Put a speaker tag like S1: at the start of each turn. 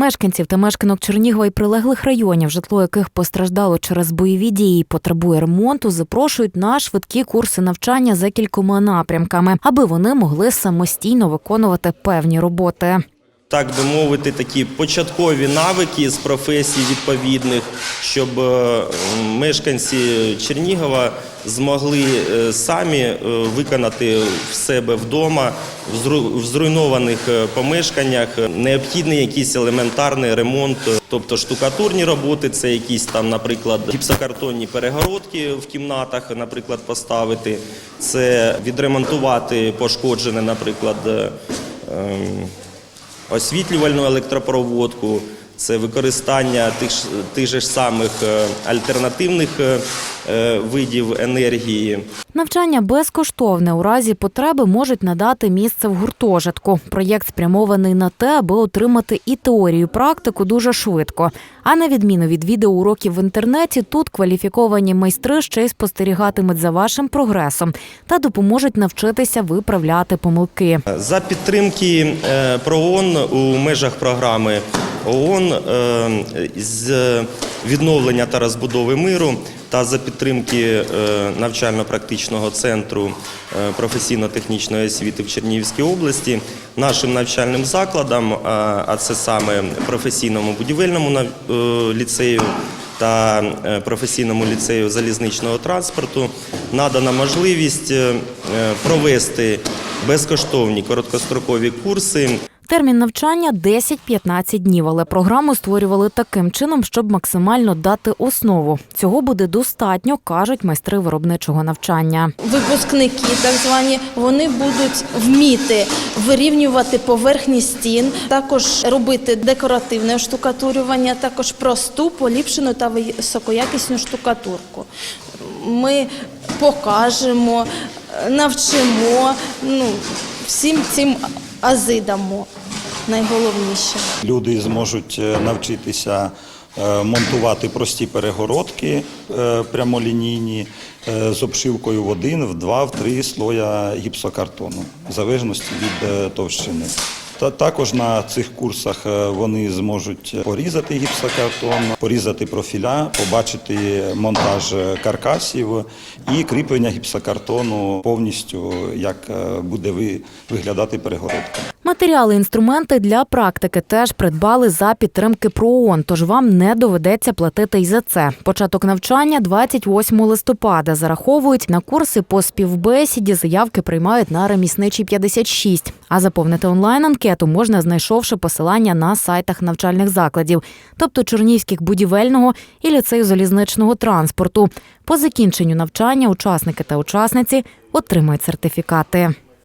S1: Мешканців та мешканок Чернігова і прилеглих районів, житло яких постраждало через бойові дії, і потребує ремонту, запрошують на швидкі курси навчання за кількома напрямками, аби вони могли самостійно виконувати певні роботи.
S2: Так би мовити, такі початкові навики з професій відповідних, щоб е, мешканці Чернігова змогли е, самі е, виконати в себе вдома в зруйнованих помешканнях необхідний якийсь елементарний ремонт, тобто штукатурні роботи, це якісь там, наприклад, гіпсокартонні перегородки в кімнатах, наприклад, поставити, це відремонтувати пошкоджене, наприклад. Освітлювальну електропроводку, це використання тих, тих же ж самих е, альтернативних е, е, видів енергії.
S1: Навчання безкоштовне у разі потреби можуть надати місце в гуртожитку. Проєкт спрямований на те, аби отримати і теорію, і практику дуже швидко. А на відміну від відеоуроків в інтернеті, тут кваліфіковані майстри ще й спостерігатимуть за вашим прогресом та допоможуть навчитися виправляти помилки.
S2: За підтримки ПРООН у межах програми ООН е, з відновлення та розбудови миру та за підтримки е, навчально-практичного центру е, професійно-технічної освіти в Чернігівській області. Нашим навчальним закладам, а- це саме професійному будівельному ліцею та професійному ліцею залізничного транспорту надана можливість провести безкоштовні короткострокові курси
S1: Термін навчання 10-15 днів, але програму створювали таким чином, щоб максимально дати основу. Цього буде достатньо, кажуть майстри виробничого навчання.
S3: випускники, так звані, вони будуть вміти вирівнювати поверхні стін, також робити декоративне штукатурювання, також просту, поліпшену та високоякісну штукатурку. Ми покажемо, навчимо, ну, всім цим ази дамо. Найголовніше.
S4: Люди зможуть е, навчитися е, монтувати прості перегородки е, прямолінійні з обшивкою в один, в два, в три слоя гіпсокартону, в залежності від товщини. Та також на цих курсах е, вони зможуть порізати гіпсокартон, порізати профіля, побачити монтаж каркасів і кріплення гіпсокартону повністю, як е, буде ви- виглядати перегородка.
S1: Матеріали, інструменти для практики теж придбали за підтримки ПРООН, тож вам не доведеться платити й за це. Початок навчання 28 листопада. Зараховують на курси по співбесіді. Заявки приймають на ремісничій 56. А заповнити онлайн анкету можна, знайшовши посилання на сайтах навчальних закладів, тобто Чернігівських будівельного і ліцею залізничного транспорту. По закінченню навчання учасники та учасниці отримають сертифікати.